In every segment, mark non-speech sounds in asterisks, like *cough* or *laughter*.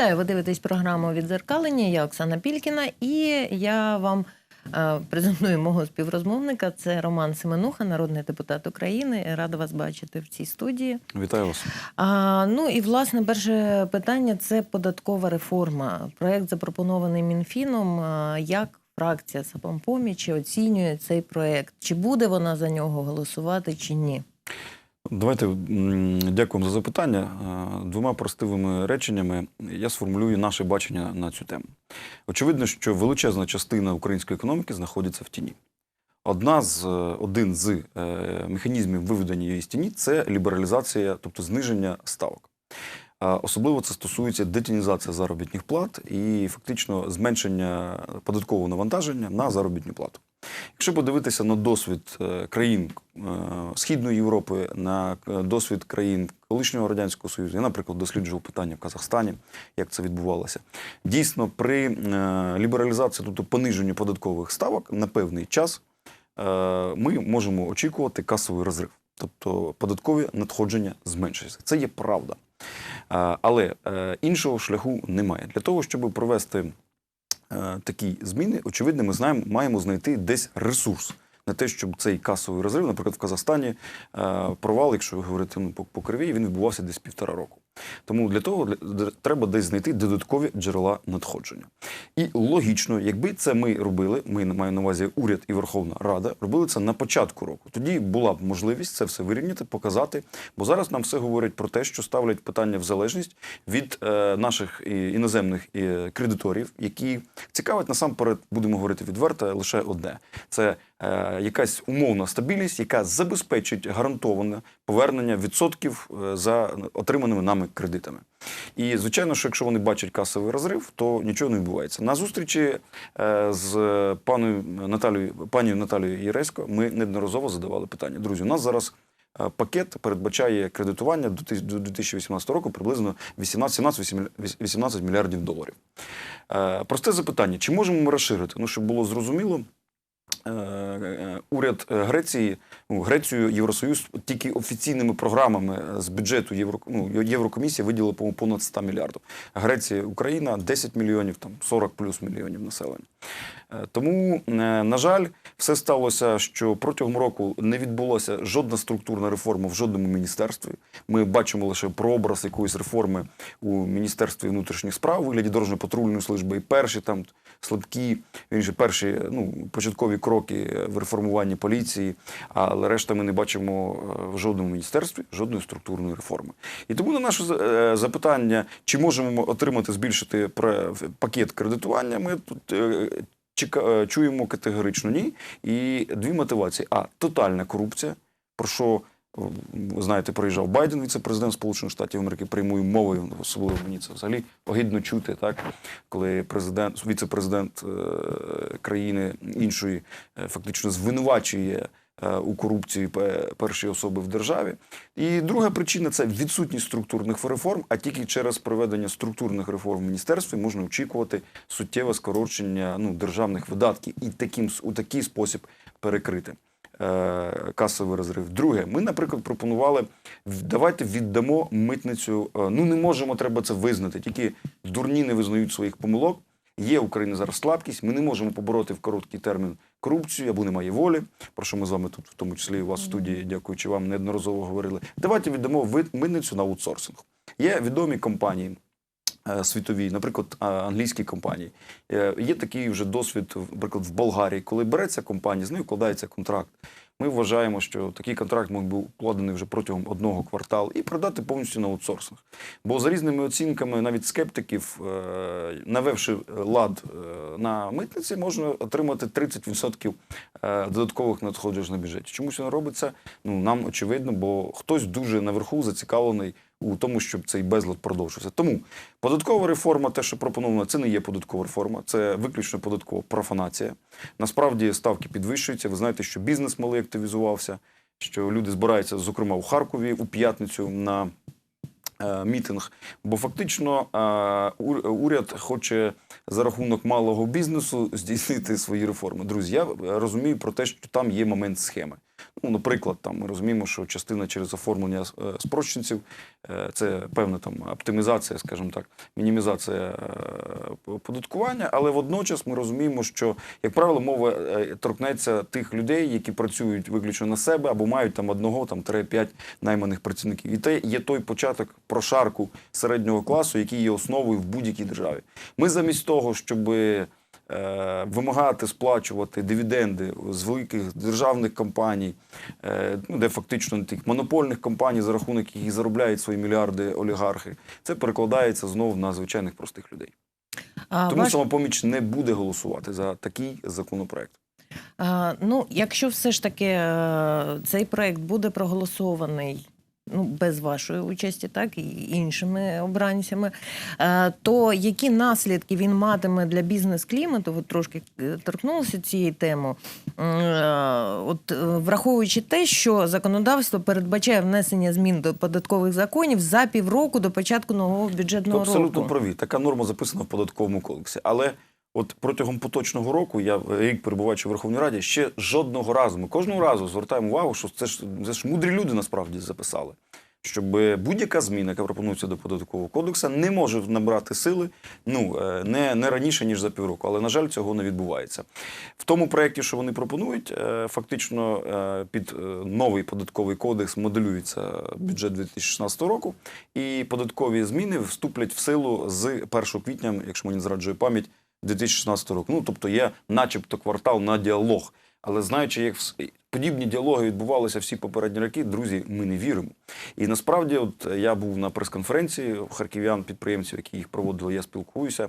Вітаю, ви дивитесь програму відзеркалення. Я Оксана Пількіна, і я вам е, презентую мого співрозмовника. Це Роман Семенуха, народний депутат України. Рада вас бачити в цій студії. Вітаю вас. А, ну і власне перше питання це податкова реформа. Проект запропонований Мінфіном. Як фракція самопомічі оцінює цей проект? Чи буде вона за нього голосувати, чи ні? Давайте дякуємо за запитання. Е, Двома простивими реченнями я сформулюю наше бачення на цю тему. Очевидно, що величезна частина української економіки знаходиться в тіні. Одна з, е, один з е, механізмів виведення її з тіні це лібералізація, тобто зниження ставок. Особливо це стосується детінізації заробітних плат і фактично зменшення податкового навантаження на заробітну плату. Якщо подивитися на досвід е, країн е, Східної Європи, на е, досвід країн колишнього радянського союзу, я, наприклад, досліджував питання в Казахстані, як це відбувалося. Дійсно, при лібералізації, тобто пониженні податкових ставок на певний час, ми можемо очікувати касовий розрив, тобто податкові надходження зменшуються. Це є правда. Але іншого шляху немає. Для того, щоб провести такі зміни, очевидно, ми знаємо, маємо знайти десь ресурс на те, щоб цей касовий розрив, наприклад, в Казахстані е, провал, якщо говорити ну, по криві, він відбувався десь півтора року. Тому для того треба десь знайти додаткові джерела надходження. І логічно, якби це ми робили, ми маю на увазі уряд і Верховна Рада, робили це на початку року. Тоді була б можливість це все вирівняти, показати. Бо зараз нам все говорять про те, що ставлять питання в залежність від е, наших іноземних е, кредиторів, які цікавить насамперед, будемо говорити відверто, лише одне: це якась умовна стабільність, яка забезпечить гарантоване повернення відсотків е, за отриманими нами кредитами. І звичайно, що якщо вони бачать касовий розрив, то нічого не відбувається. На зустрічі е, з паною Наталією, пані Наталією Єресько ми неодноразово задавали питання. Друзі, у нас зараз е, пакет передбачає кредитування до 2018 року приблизно 18-18 мільярдів доларів. Е, Просте запитання: чи можемо ми розширити? Ну, щоб було зрозуміло. Е, е, Уряд е, Греції, ну, Грецію, Євросоюз тільки офіційними програмами з бюджету Євро, ну, Єврокомісія виділила по понад 100 мільярдів. Греція, Україна 10 мільйонів, там 40 плюс мільйонів населення. Е, Тому, е, на жаль, все сталося, що протягом року не відбулося жодна структурна реформа в жодному міністерстві. Ми бачимо лише прообраз якоїсь реформи у міністерстві внутрішніх справ вигляді дорожньо-патрульної служби. І перші там слабкі, вірніше, перші ну, початкові кроки в реформуванні поліції, але решта ми не бачимо е, в жодному міністерстві жодної структурної реформи. І тому на наше е, запитання, чи можемо отримати збільшити пакет кредитування, ми тут. е, чуємо категорично ні. І дві мотивації: а тотальна корупція, про що ви знаєте, приїжджав Байден, віце-президент Сполучених Штатів Америки, прямою мовою, особливо мені це взагалі огидно чути, так коли президент, віце-президент країни іншої фактично звинувачує. Е, У корупції першої особи в державі, і друга причина це відсутність структурних реформ. А тільки через проведення структурних реформ в міністерстві можна очікувати суттєве скорочення ну, державних видатків і таким у такий спосіб перекрити е, касовий розрив. Друге, ми, наприклад, пропонували давайте віддамо митницю. е, Ну не можемо, треба це визнати. Тільки дурні не визнають своїх помилок. Є в Україні зараз слабкість. Ми не можемо побороти в короткий термін корупцію або немає волі. Про що ми з вами тут, в тому числі і у вас в студії, дякуючи вам, неодноразово говорили. Давайте віддамо митницю на аутсорсинг. Є відомі компанії. е, Світові, наприклад, англійські компанії. Е, Є такий вже досвід, наприклад, в Болгарії, коли береться компанія, з нею вкладається контракт. Ми вважаємо, що такий контракт мог би укладений вже протягом одного кварталу і продати повністю на аутсорсинг. Бо за різними оцінками, навіть скептиків, е, навевши лад е, на митниці, можна отримати 30% е, додаткових надходжень на бюджеті. Чому це не робиться? Ну нам очевидно, бо хтось дуже наверху зацікавлений у тому, щоб цей безлад продовжився. Тому податкова реформа, те, що пропоновано, це не є податкова реформа, це виключно податкова профанація. Насправді ставки підвищуються. Ви знаєте, що бізнес малий активізувався, що люди збираються, зокрема у Харкові у п'ятницю на е, мітинг. Бо фактично е, уряд хоче за рахунок малого бізнесу здійснити свої реформи. Друзі, я розумію про те, що там є момент схеми. Ну, наприклад, там ми розуміємо, що частина через оформлення е, спрощенців е, це певна там оптимізація, скажімо так, мінімізація е, податкування, але водночас ми розуміємо, що, як правило, мова торкнеться тих людей, які працюють виключно на себе або мають там одного там тире п'ять найманих працівників. І це є той початок прошарку середнього класу, який є основою в будь-якій державі. Ми замість того, щоб е, вимагати сплачувати дивіденди з великих державних компаній, е, ну, де фактично тих монопольних компаній, за рахунок яких заробляють свої мільярди олігархи, це перекладається знову на звичайних простих людей. А, Тому ваш- самопоміч не буде голосувати за такий законопроект. А, ну, якщо все ж таки е, цей проект буде проголосований. Ну, без вашої участі, так і іншими обранцями, е, то які наслідки він матиме для бізнес-клімату? Ви трошки е, торкнулися цієї теми. Е, От враховуючи те, що законодавство передбачає внесення змін до податкових законів за півроку до початку нового бюджетного абсолютно року. праві. Така норма записана в податковому кодексі. Але от протягом поточного року, я рік перебуваючи в Верховній Раді, ще жодного разу. Ми кожного разу звертаємо увагу, що це ж це ж мудрі люди насправді записали. Щоб будь-яка зміна, яка пропонується до податкового кодексу, не може набрати сили ну е, не, не раніше ніж за півроку. Але на жаль, цього не відбувається. В тому проєкті, що вони пропонують, е, фактично е, під е, новий податковий кодекс моделюється бюджет 2016 року, і податкові зміни вступлять в силу з 1 квітня, якщо мені зраджує пам'ять, 2016 року. Ну тобто є, начебто, квартал на діалог. Але знаючи, як подібні діалоги відбувалися всі попередні роки, друзі, ми не віримо. І насправді, от я був на прес-конференції харків'ян, підприємців, які їх проводили, я спілкуюся.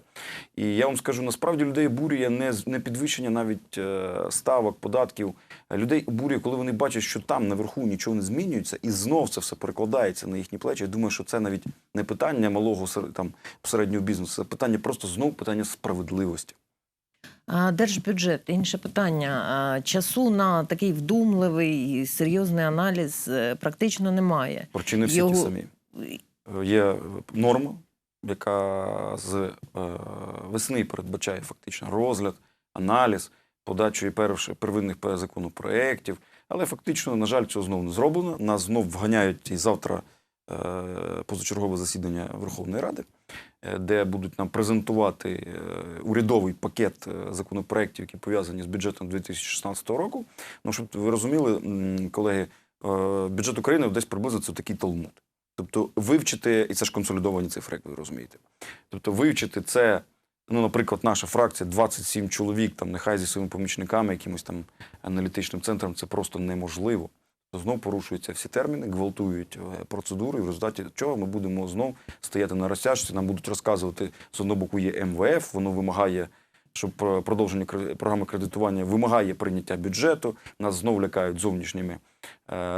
І я вам скажу, насправді людей обурює не, не підвищення навіть е, ставок, податків. Людей обурює, коли вони бачать, що там наверху нічого не змінюється, і знов це все перекладається на їхні плечі. Я думаю, що це навіть не питання малого там середнього бізнесу, це питання просто знов питання справедливості. Держбюджет інше питання. Часу на такий вдумливий і серйозний аналіз е, практично немає. Причини всі Його- ті самі. Є норма, яка з е, весни передбачає фактично розгляд, аналіз, подачу і перших первинних пе- законопроєктів. Але фактично, на жаль, цього знову не зроблено. Нас знов вганяють і завтра е, позачергове засідання Верховної Ради, де будуть нам презентувати е, урядовий пакет е, законопроєктів, які пов'язані з бюджетом 2016 року. Ну, щоб ви розуміли, колеги, е, бюджет України десь приблизно це такий талмуд. Тобто вивчити, і це ж консолідовані цифри, як ви розумієте. Тобто вивчити це, ну, наприклад, наша фракція 27 чоловік, там, нехай зі своїми помічниками, якимось там аналітичним центром, це просто неможливо. Знов порушуються всі терміни, гвалтують е, процедури, і в результаті чого ми будемо знов стояти на розтяжці, нам будуть розказувати, з одного боку є МВФ, воно вимагає, щоб про- продовження програми кредитування вимагає прийняття бюджету, нас знов лякають зовнішніми е,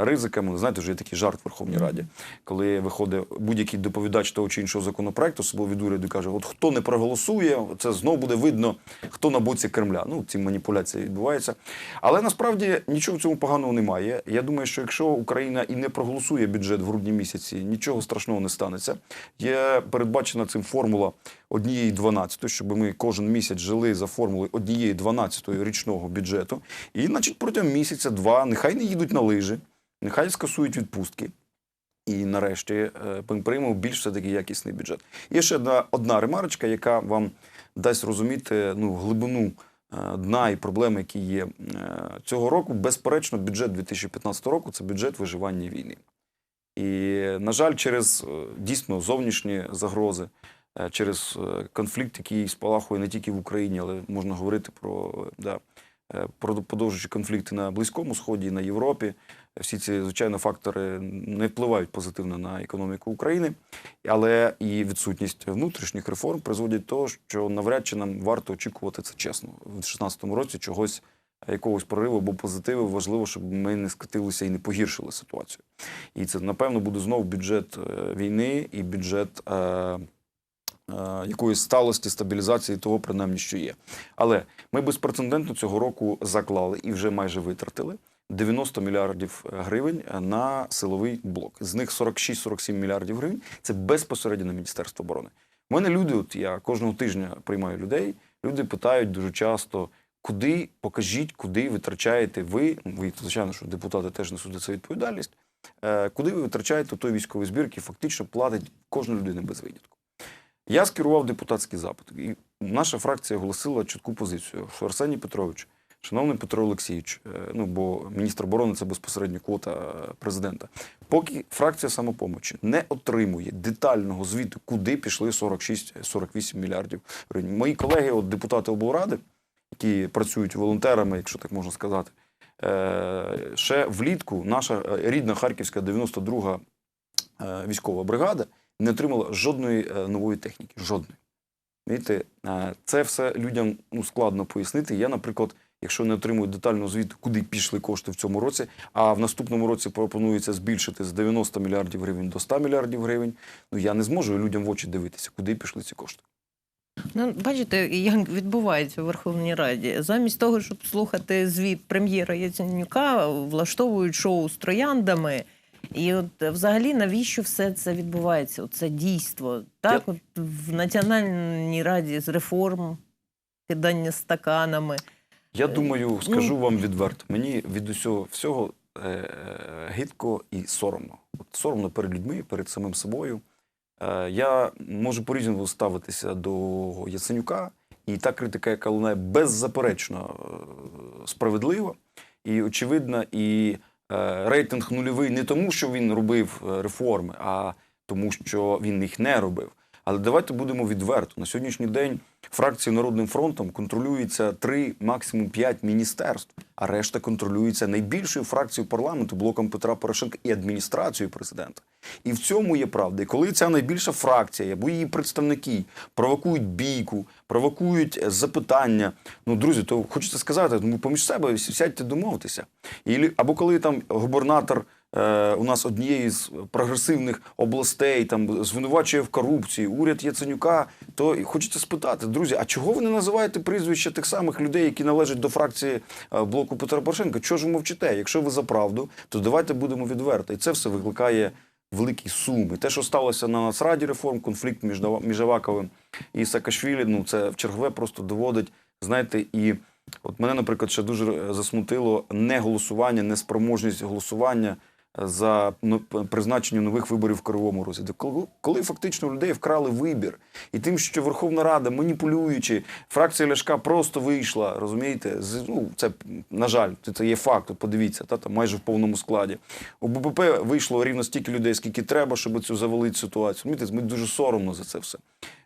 ризиками. Знаєте, вже є такий жарт в Верховній Раді, коли виходить будь-який доповідач того чи іншого законопроекту, особливо від уряду, каже: от хто не проголосує, це знов буде видно, хто на боці Кремля. Ну, ці маніпуляції відбуваються. Але насправді нічого в цьому поганого немає. Я думаю, що якщо Україна і не проголосує бюджет в грудні місяці, нічого страшного не станеться. Є передбачена цим формула однієї 12, щоб ми кожен місяць жили за формулою однієї 12 річного бюджету. І, значить, протягом місяця-два нехай не їдуть на лижі, нехай скасують відпустки. І нарешті е, приймемо більш все-таки якісний бюджет. Є ще одна, одна ремарочка, яка вам дасть розуміти ну, глибину е, дна і проблеми, які є е, цього року. Безперечно, бюджет 2015 року це бюджет виживання війни. І, на жаль, через дійсно зовнішні загрози, через конфлікт, який спалахує не тільки в Україні, але можна говорити про, да, е, конфлікти на Близькому Сході, на Європі. Всі ці, звичайно, фактори не впливають позитивно на економіку України, але і відсутність внутрішніх реформ призводять до того, що навряд чи нам варто очікувати це чесно. В 2016 році чогось, е, якогось прориву або позитиву важливо, щоб ми не скатилися і не погіршили ситуацію. І це, напевно, буде знову бюджет е, війни і бюджет. Якоїсь сталості, стабілізації того, принаймні, що є. Але ми безпрецедентно цього року заклали і вже майже витратили 90 мільярдів гривень на силовий блок. З них 46-47 мільярдів гривень це безпосередньо на Міністерство оборони. У мене люди, от я кожного тижня приймаю людей, люди питають дуже часто, куди покажіть, куди витрачаєте ви. Ви, звичайно, що депутати теж несуть за відповідальність. е, Куди ви витрачаєте той військовий збір, який фактично платить кожна людина без винятку. Я скерував депутатський запит, і наша фракція оголосила чітку позицію, що Арсеній Петрович, шановний Петро Олексійович, е, ну бо міністр оборони це безпосередньо квота е, президента. Поки фракція самопомочі не отримує детального звіту, куди пішли 46-48 мільярдів гривень. Мої колеги, от депутати облради, які працюють волонтерами, якщо так можна сказати, е, ще влітку наша е, рідна Харківська 92-га е, військова бригада не отримала жодної е, нової техніки. Жодної. Знаєте, е, це все людям ну, складно пояснити. Я, наприклад, якщо не отримую детального звіту, куди пішли кошти в цьому році, а в наступному році пропонується збільшити з 90 мільярдів гривень до 100 мільярдів гривень, ну я не зможу людям в очі дивитися, куди пішли ці кошти. Ну, бачите, як відбувається у Верховній Раді. Замість того, щоб слухати звіт прем'єра Яценюка, влаштовують шоу з трояндами. І от е, взагалі навіщо все це відбувається? Це дійство. Так, от в Національній раді з реформ, кидання стаканами. Я думаю, скажу ну- вам відверто, мені від усього всього е, гидко і соромно. От соромно перед людьми, перед самим собою. Е, я можу по-різному ставитися до Яценюка, і та критика, яка лунає, беззаперечно е, справедлива і очевидна, і рейтинг нульовий не тому, що він робив е, реформи, а тому, що він їх не робив. Але давайте будемо відверто. На сьогоднішній день фракцією Народним фронтом контролюється три, максимум п'ять міністерств, а решта контролюється найбільшою фракцією парламенту блоком Петра Порошенка і адміністрацією президента. І в цьому є правда. І коли ця найбільша фракція або її представники провокують бійку, провокують е, запитання. Ну, друзі, то хочеться сказати, ну поміж себе сядьте домовитися. І, або коли там губернатор у нас однієї з прогресивних областей там звинувачує в корупції уряд Яценюка, то хочеться спитати, друзі, а чого ви не називаєте прізвища тих самих людей, які належать до фракції е, блоку Петра Порошенка? Чого ж ви мовчите? Якщо ви за правду, то давайте будемо відверто. І це все викликає великий сум. І те, що сталося на Нацраді реформ, конфлікт між, між Аваковим і Саакашвілі, ну це в чергове просто доводить, знаєте, і от мене, наприклад, ще дуже е, засмутило не голосування, неспроможність голосування е, за ну, призначення нових виборів в Кривому Розі. Коли, коли фактично людей вкрали вибір, і тим, що Верховна Рада, маніпулюючи, фракція Ляшка просто вийшла, розумієте, з, ну, це, на жаль, це, є факт, подивіться, та, там майже в повному складі. У БПП вийшло рівно стільки людей, скільки треба, щоб цю завалити ситуацію. Розумієте, ми дуже соромно за це все.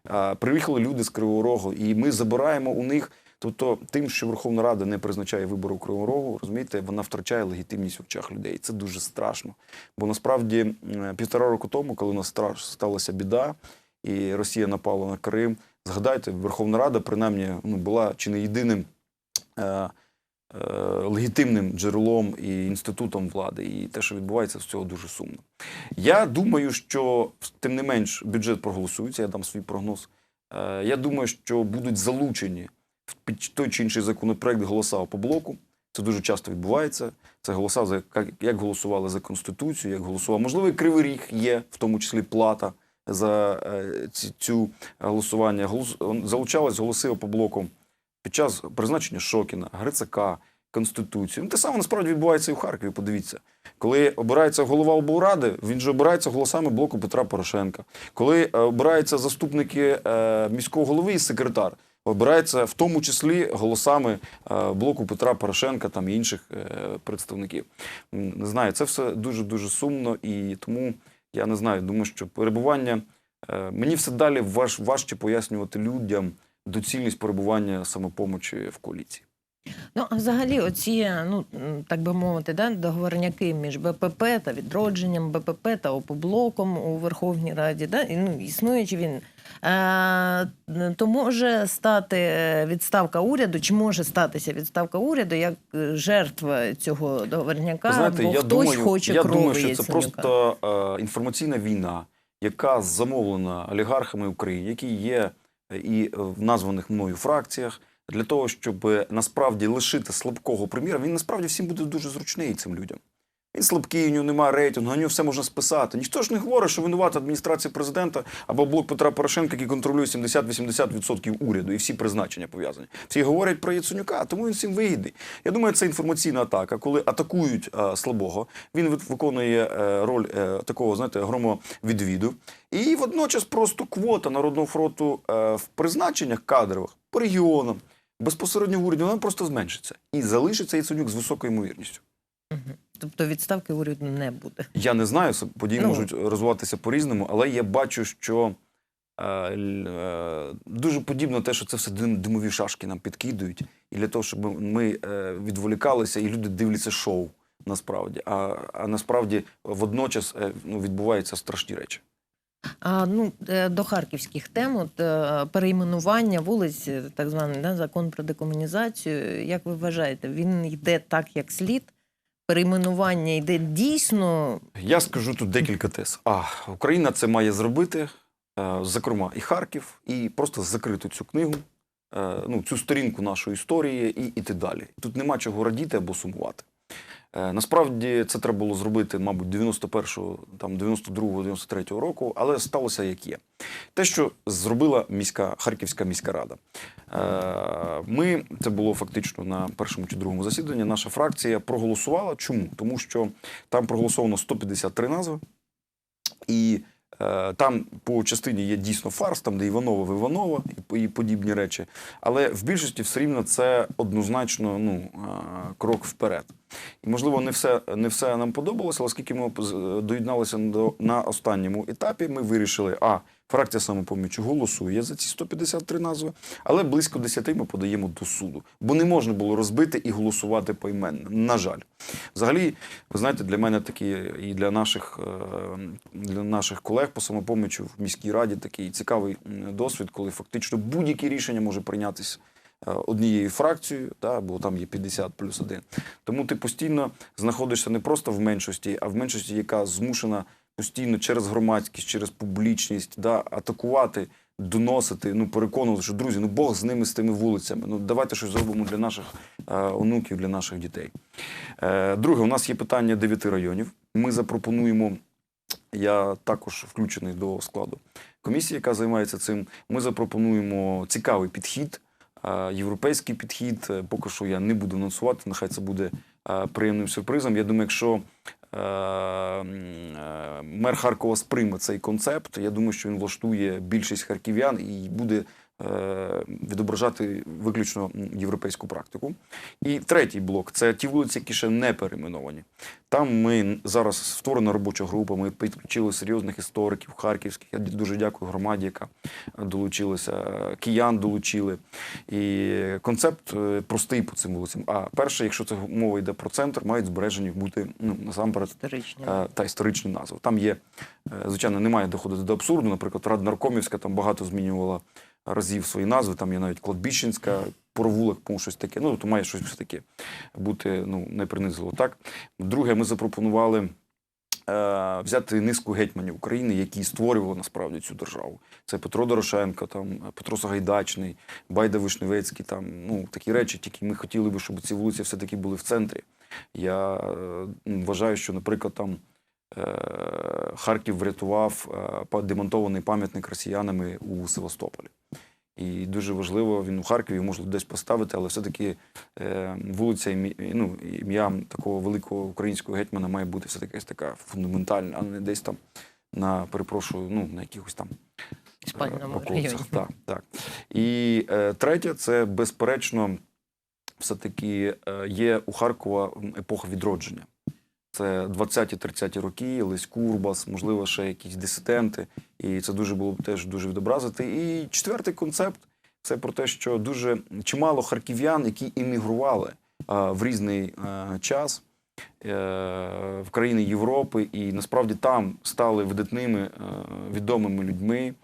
А, приїхали люди з Кривого Рогу, і ми забираємо у них. Тобто, тим, що Верховна Рада не призначає вибори у Кривого Рогу, розумієте, вона втрачає легітимність в очах людей. Це дуже страшно. Бо насправді півтора року тому, коли у нас сталася біда, і Росія напала на Крим, згадайте, Верховна Рада, принаймні, ну, була чи не єдиним е, е, легітимним джерелом і інститутом влади. І те, що відбувається, з цього дуже сумно. Я думаю, що тим не менш бюджет проголосується, я дам свій прогноз. Е, Я думаю, що будуть залучені той чи інший законопроект голоса по блоку. Це дуже часто відбувається. Це голоса за як, голосували за конституцію, як голосував. Можливо, і кривий ріг є, в тому числі плата за е, цю голосування. Голос, залучались голоси по блоку під час призначення Шокіна, Грицака, Конституції. Ну, те саме насправді відбувається і в Харкові. Подивіться, коли обирається голова облради, він же обирається голосами блоку Петра Порошенка. Коли е, обираються заступники е, міського голови і секретар, обирається в тому числі голосами е, блоку Петра Порошенка там і інших е, представників. Не знаю, це все дуже дуже сумно, і тому я не знаю. Думаю, що перебування е, мені все далі важ, важче пояснювати людям доцільність перебування самопомочі в коаліції. Ну, взагалі, оці, ну так би мовити, да, договорняки між БПП та відродженням БПП та опоблоком у Верховній Раді, да, і, ну, існує чи він. Е, то може стати е, відставка уряду, чи може статися відставка уряду як е, жертва цього договорняка, знаєте, бо я хтось думаю, хоче я крові думаю, що це просто е, інформаційна війна, яка замовлена олігархами України, які є і в названих мною фракціях, для того, щоб насправді лишити слабкого прем'єра. Він насправді всім буде дуже зручний цим людям. Він слабкий, у нього немає рейтингу, на нього все можна списати. Ніхто ж не говорить, що винувата адміністрація президента або блок Петра Порошенка, який контролює 70-80% уряду і всі призначення пов'язані. Всі говорять про Яценюка, тому він всім вигідний. Я думаю, це інформаційна атака, коли атакують е, слабого. Він виконує е, роль е, такого, знаєте, громовідвіду. І водночас просто квота Народного фронту е, в призначеннях кадрових по регіонам, безпосередньо в уряді, вона просто зменшиться. І залишиться Яценюк з високою ймовірністю. Тобто відставки уряду не буде. Я не знаю, події Ну. можуть розвиватися по-різному, але я бачу, що е, е, дуже подібно те, що це все дим, димові шашки нам підкидують, і для того, щоб ми е, відволікалися, і люди дивляться шоу насправді. А, а насправді водночас е, ну, відбуваються страшні речі. А ну е, до харківських тем, от е, перейменування вулиць, е, так званий да, закон про декомунізацію. Як ви вважаєте, він йде так, як слід? Перейменування йде дійсно Я скажу тут декілька тез. А Україна це має зробити, е, зокрема, і Харків, і просто закрити цю книгу, е, ну, цю сторінку нашої історії і іти далі. Тут нема чого радіти або сумувати. Е, Насправді це треба було зробити, мабуть, 91-го, там 92-го, 93-го року, але сталося як є. Те, що зробила міська Харківська міська рада. Е, Ми це було фактично на першому чи другому засіданні. Наша фракція проголосувала. Чому? Тому що там проголосовано 153 назви, і там по частині є дійсно фарс, там де Іванова в Іванова і, по- і подібні речі. Але в більшості все рівно це однозначно ну, е, крок вперед. І можливо, не все, не все нам подобалося, але оскільки ми доєдналися до, на останньому етапі, ми вирішили, а фракція самопомічі голосує за ці 153 назви, але близько 10 ми подаємо до суду, бо не можна було розбити і голосувати поіменно. На жаль, взагалі, ви знаєте, для мене такі і для наших, е, для наших колег по самопомічі в міській раді такий цікавий досвід, коли фактично будь-яке рішення може прийнятися е, однією фракцією, та, бо там є 50 плюс один. Тому ти постійно знаходишся не просто в меншості, а в меншості, яка змушена постійно через громадськість, через публічність да, атакувати, доносити, ну переконувати, що друзі, ну Бог з ними, з тими вулицями. Ну давайте щось зробимо для наших е, онуків, для наших дітей. Е, друге, у нас є питання дев'яти районів. Ми запропонуємо. Я також включений до складу комісії, яка займається цим. Ми запропонуємо цікавий підхід, е, європейський підхід. Е, Поки що я не буду анонсувати, нехай це буде е, приємним сюрпризом. Я думаю, якщо мер Харкова сприйме цей концепт, я думаю, що він влаштує більшість харків'ян і буде е, відображати виключно європейську практику. І третій блок це ті вулиці, які ще не перейменовані. Там ми зараз створена робоча група. Ми підключили серйозних істориків харківських. Я дуже дякую громаді, яка долучилася. Киян долучили. І концепт е, простий по цим вулицям. А перше, якщо це мова йде про центр, мають збережені бути ну насамперед історичні. е, та історичні назви. Там є, е, звичайно, немає доходити до абсурду. Наприклад, Раднаркомівська там багато змінювала разів свої назви. Там є навіть Кладбіщенська, Провулок, по щось таке. Ну, то має щось все таке бути ну, не принизило. Так? Друге, ми запропонували е, взяти низку гетьманів України, які створювали насправді цю державу. Це Петро Дорошенко, там, Петро Сагайдачний, Байда Вишневецький, там, ну, такі речі, тільки ми хотіли би, щоб ці вулиці все-таки були в центрі. Я е, вважаю, що, наприклад, там е, Харків врятував е, демонтований пам'ятник росіянами у Севастополі. І дуже важливо, він у Харкові можна десь поставити, але все-таки е, вулиця ну, ім'я такого великого українського гетьмана має бути все-таки якась така фундаментальна, а не десь там на, перепрошую, ну, на якихось там е, районі. Так, так. І е, третє, це безперечно, все-таки е, є у Харкова епоха відродження. Це 20-30 роки, Лесь Курбас, можливо, ще якісь дисиденти. І це дуже було б теж дуже відобразити. І четвертий концепт це про те, що дуже чимало харків'ян, які іммігрували а, в різний а, час е, в країни Європи, і насправді там стали видатними е, відомими людьми.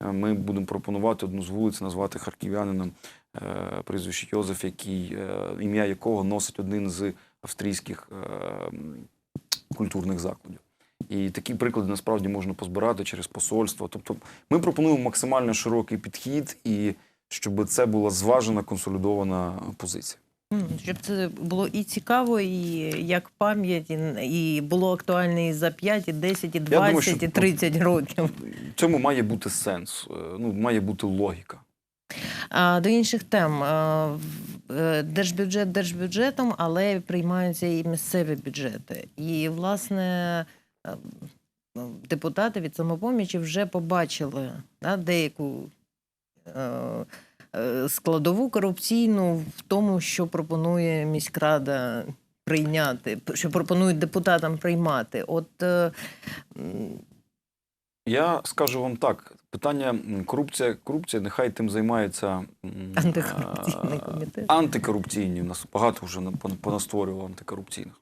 Ми будемо пропонувати одну з вулиць назвати харків'янином е, прізвище Йозеф, який, е, ім'я якого носить один з австрійських культурних закладів. І такі приклади насправді можна позбирати через посольство. Тобто ми пропонуємо максимально широкий підхід, і щоб це була зважена консолідована позиція. Щоб це було і цікаво, і як пам'ять, і, було актуально і за 5, і 10, і 20, думаю, що- і 30 років. В цьому має бути сенс, е, ну, має бути логіка. До інших тем. Е, Держбюджет держбюджетом, але приймаються і місцеві бюджети. І, власне, ну, депутати від самопомічі вже побачили да, деяку е, е, складову корупційну в тому, що пропонує міськрада прийняти, що пропонують депутатам приймати. От Я скажу вам так: питання корупція, корупція, нехай тим займається Антикорупційний комітет. Антикорупційні. У нас багато вже на- понастворювало антикорупційних.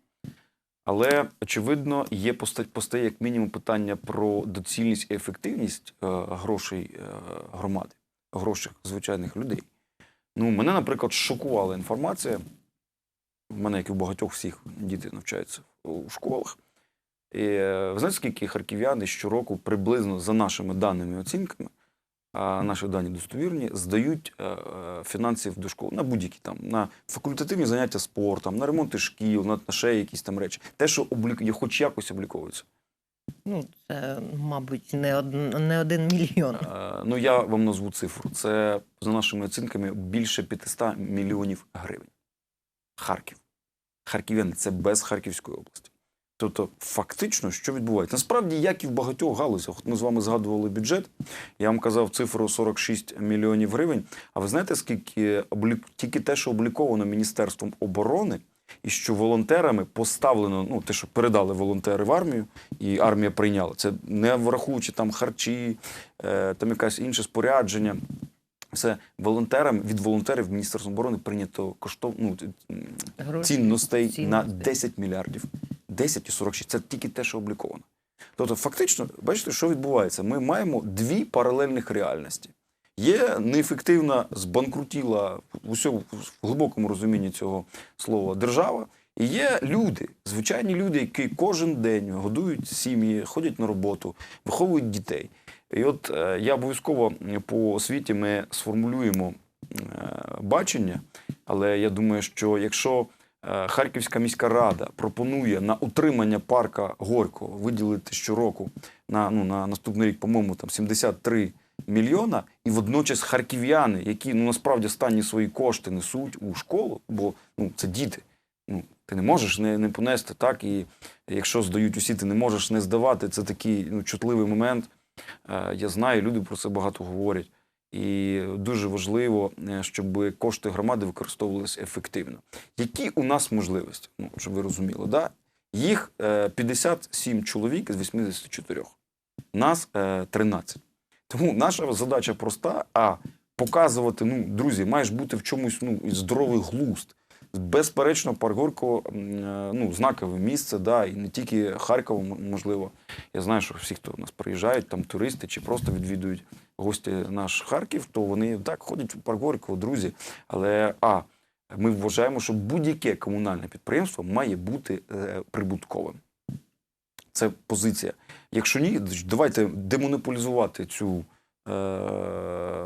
Але очевидно, є поста- постає як мінімум питання про доцільність і ефективність е, грошей е, громади, грошей звичайних людей. Ну, мене, наприклад, шокувала інформація. В мене, як і у багатьох всіх діти навчаються у школах. І, е, ви знаєте, скільки харків'яни щороку приблизно за нашими даними оцінками, а наші дані достовірні, здають е, е, фінансів до школи на будь-які там, на факультативні заняття спортом, на ремонти шкіл, на, ще якісь там речі. Те, що облік... хоч якось обліковується. ну, це, мабуть, не, од... не один мільйон. Е, Ну, я вам назву цифру. Це, за нашими оцінками, більше 500 мільйонів гривень. Харків. Харків'яни це без Харківської області. Тобто, фактично, що відбувається? Насправді, як і в багатьох галузях. Ми з вами згадували бюджет. Я вам казав цифру 46 мільйонів гривень. А ви знаєте, скільки тільки те, що обліковано Міністерством оборони, і що волонтерами поставлено, ну те, що передали волонтери в армію, і армія прийняла. Це не враховуючи там харчі, е, там якесь інше спорядження. Все волонтерам від волонтерів Міністерства оборони прийнято коштов, ну, Гроші. цінностей, на Цінностей. 10 мільярдів. 10 і 46 – це тільки те, що обліковано. Тобто, фактично, бачите, що відбувається? Ми маємо дві паралельних реальності. Є неефективна, збанкрутіла в усьому в глибокому розумінні цього слова держава. І є люди, звичайні люди, які кожен день годують сім'ї, ходять на роботу, виховують дітей. І от е, я обов'язково по освіті ми сформулюємо е, бачення, але я думаю, що якщо Харківська міська рада пропонує на утримання парка Горького виділити щороку на, ну, на наступний рік, по-моєму, там 73 мільйона, і водночас харків'яни, які ну насправді останні свої кошти несуть у школу, бо ну це діти. Ну ти не можеш не, не понести так, і якщо здають усі, ти не можеш не здавати. Це такий ну, чутливий момент. Е, Я знаю, люди про це багато говорять. І дуже важливо, е, щоб кошти громади використовувалися ефективно. Які у нас можливості? Ну, щоб ви розуміли, да? їх е, 57 чоловік з 84. Нас е, 13. Тому наша задача проста: а показувати, ну, друзі, маєш бути в чомусь ну, здоровий глузд. Безперечно, м, е, ну, знакове місце, да, і не тільки Харкову, можливо. Я знаю, що всі, хто у нас приїжджають, там туристи чи просто відвідують гості наш Харків, то вони так ходять в парк друзі. Але а ми вважаємо, що будь-яке комунальне підприємство має бути е, прибутковим. Це позиція. Якщо ні, давайте демонополізувати цю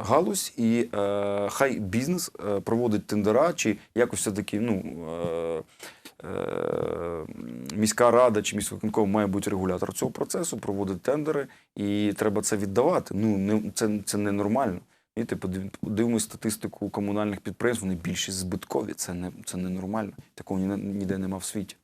галузь, і е, хай бізнес е, проводить тендера, чи якось все-таки ну, е, е, міська рада чи міськвиконком має бути регулятор цього процесу, проводить тендери, і треба це віддавати. Ну, це, це ненормально. І подивимось статистику комунальних підприємств, вони більшість збиткові. Це не це ненормально. Такого ні- ніде нема в світі.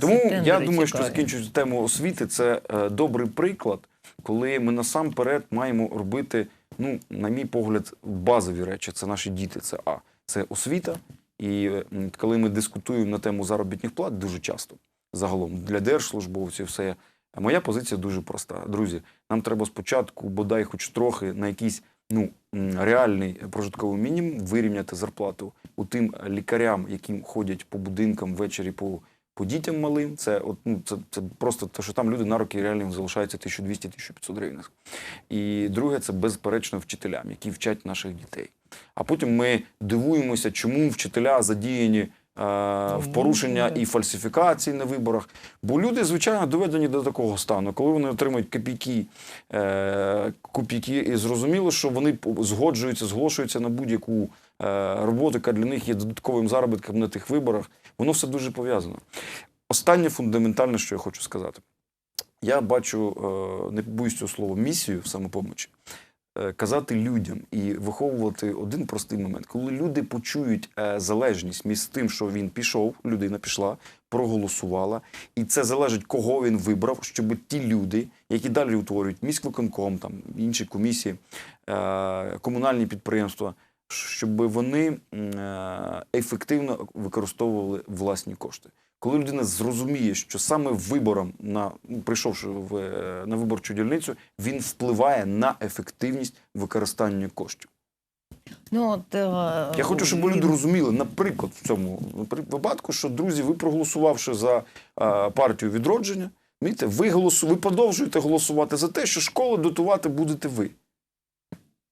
Тому я думаю, що цікаві. закінчуючи тему освіти, це е, добрий приклад, коли ми насамперед маємо робити, ну, на мій погляд, базові речі. Це наші діти, це А. Це освіта. І коли ми дискутуємо на тему заробітних плат дуже часто, загалом для держслужбовців, все. Моя позиція дуже проста. Друзі, нам треба спочатку, бодай хоч трохи на якийсь ну, реальний прожитковий мінімум вирівняти зарплату у тим лікарям, які ходять по будинкам ввечері по, по дітям малим. Це, от, ну, це, це просто те, що там люди на руки реально залишаються 1200-1500 гривень. І друге, це безперечно вчителям, які вчать наших дітей. А потім ми дивуємося, чому вчителя задіяні е, в порушення і фальсифікації на виборах. Бо люди, звичайно, доведені до такого стану, коли вони отримують копійки, е, копійки, і зрозуміло, що вони згоджуються, зголошуються на будь-яку е, роботу, яка для них є додатковим заробітком на тих виборах. Воно все дуже пов'язано. Останнє фундаментальне, що я хочу сказати. Я бачу, е, не боюсь цього слова, місію в самопомочі. е, Казати людям і виховувати один простий момент, коли люди почують залежність між тим, що він пішов, людина пішла, проголосувала, і це залежить, кого він вибрав, щоб ті люди, які далі утворюють міськвиконком, там інші комісії, комунальні підприємства, щоб вони е, ефективно використовували власні кошти. Коли людина зрозуміє, що саме вибором на ну, прийшовши в, е, на виборчу дільницю, він впливає на ефективність використання коштів. Ну, от, е, Я хочу, щоб люди розуміли, наприклад, в цьому випадку, що друзі, ви проголосувавши за е, партію відродження, ви голосу, ви продовжуєте голосувати за те, що школи дотувати будете ви.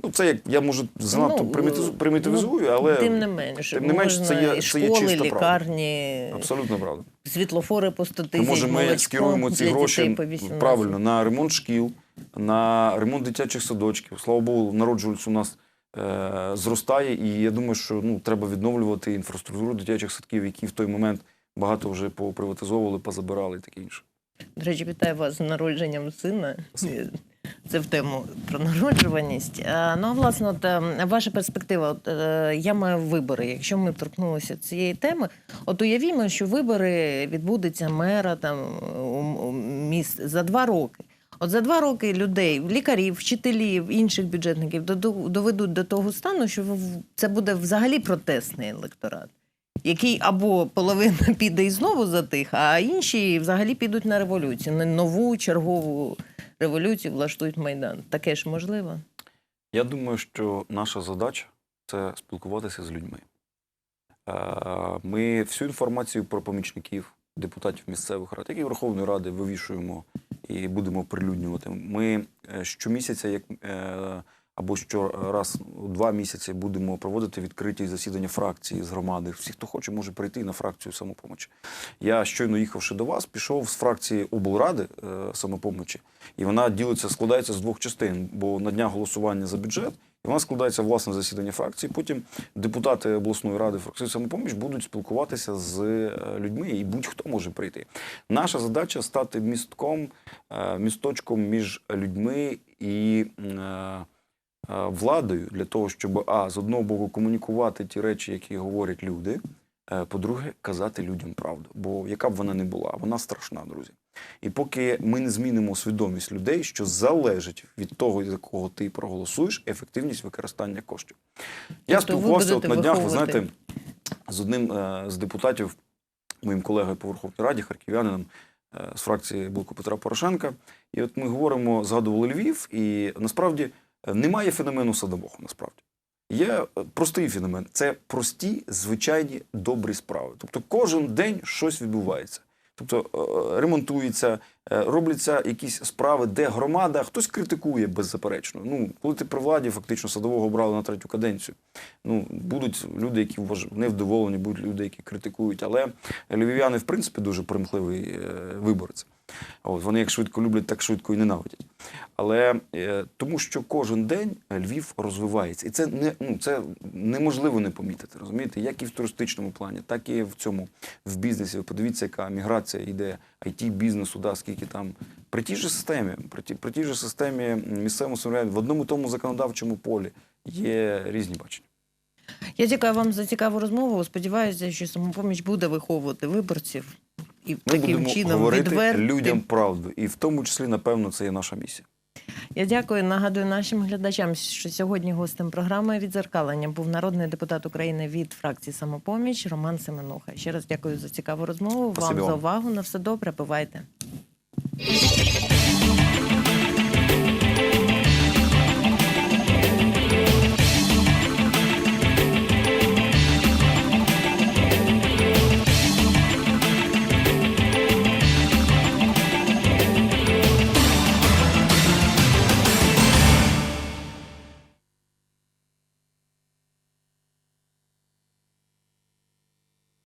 Ну, це як я може занадто Ну, примітизу- е, примітивізую, але Тим не менше, тим не менш, це є- і це є школи, чиста правда. лікарні, абсолютно правда. світлофори по 100 тисяч, може ми скеруємо ці гроші дітей по 18. правильно на ремонт шкіл, на ремонт дитячих садочків. Слава Богу, народжуваність у нас е, зростає, і я думаю, що ну, треба відновлювати інфраструктуру дитячих садків, які в той момент багато вже поприватизовували, позабирали і таке інше. До речі, вітаю вас з народженням сина. Це в тему про народжуваність. Ну, а власне, от е, ваша перспектива. От, е, я маю вибори. Якщо ми торкнулися цієї теми, от уявімо, що вибори відбудуться мера там міст за два роки. От за два роки людей, лікарів, вчителів, інших бюджетників доведуть до того стану, що це буде взагалі протестний електорат який або половина *laughs* піде і знову затих, а інші взагалі підуть на революцію, на нову чергову революцію влаштують майдан. Таке ж можливо. Я думаю, що наша задача це спілкуватися з людьми. Е, Ми всю інформацію про помічників, депутатів місцевих рад, як і Верховної Ради, вивішуємо і будемо оприлюднювати. Ми е, щомісяця, як е, або щораз у два місяці будемо проводити відкриті засідання фракції з громади. Всі, хто хоче, може прийти на фракцію самопомочі. Я щойно їхавши до вас, пішов з фракції облради е, самопомочі, і вона ділиться, складається з двох частин. Бо на днях голосування за бюджет, і вона складається власне засідання фракції. Потім депутати обласної ради фракції самопоміч будуть спілкуватися з е, людьми, і будь-хто може прийти. Наша задача стати містком, е, місточком між людьми і. Е, Владою для того, щоб а з одного боку комунікувати ті речі, які говорять люди. е, По-друге, казати людям правду, бо яка б вона не була, вона страшна, друзі. І поки ми не змінимо свідомість людей, що залежить від того, за кого ти проголосуєш, ефективність використання коштів. Я Тобто спілкувався от на днях, ви знаєте, з одним е, з депутатів, моїм колегою по Верховній Раді, харків'янином з фракції Блоку Петра Порошенка. І от ми говоримо, згадували Львів, і насправді немає феномену садового, насправді. Є е, простий феномен це прості, звичайні добрі справи. Тобто кожен день щось відбувається. Тобто е, ремонтується, е, робляться якісь справи, де громада хтось критикує беззаперечно. Ну, коли ти при владі, фактично садового обрали на третю каденцію. Ну, будуть люди, які вваж... невдоволені, будуть люди, які критикують. Але львів'яни, в принципі, дуже примхливий е, виборець. От, вони як швидко люблять, так швидко і ненавидять. Але е, тому, що кожен день Львів розвивається, і це не ну це неможливо не помітити. Розумієте, як і в туристичному плані, так і в цьому в бізнесі. Ви подивіться, яка міграція йде it бізнесу, да, скільки там при тій же системі, при тій, при тій же системі місцевого самоврядування, в одному тому законодавчому полі є різні бачення. Я дякую вам за цікаву розмову. Сподіваюся, що самопоміч буде виховувати виборців і Ми таким будемо чином говорити відверти. людям правду, і в тому числі, напевно, це є наша місія. Я дякую. Нагадую нашим глядачам, що сьогодні гостем програми відзеркалення був народний депутат України від фракції самопоміч Роман Семенуха. Ще раз дякую за цікаву розмову. Спасибо. вам за увагу. На все добре. Бувайте.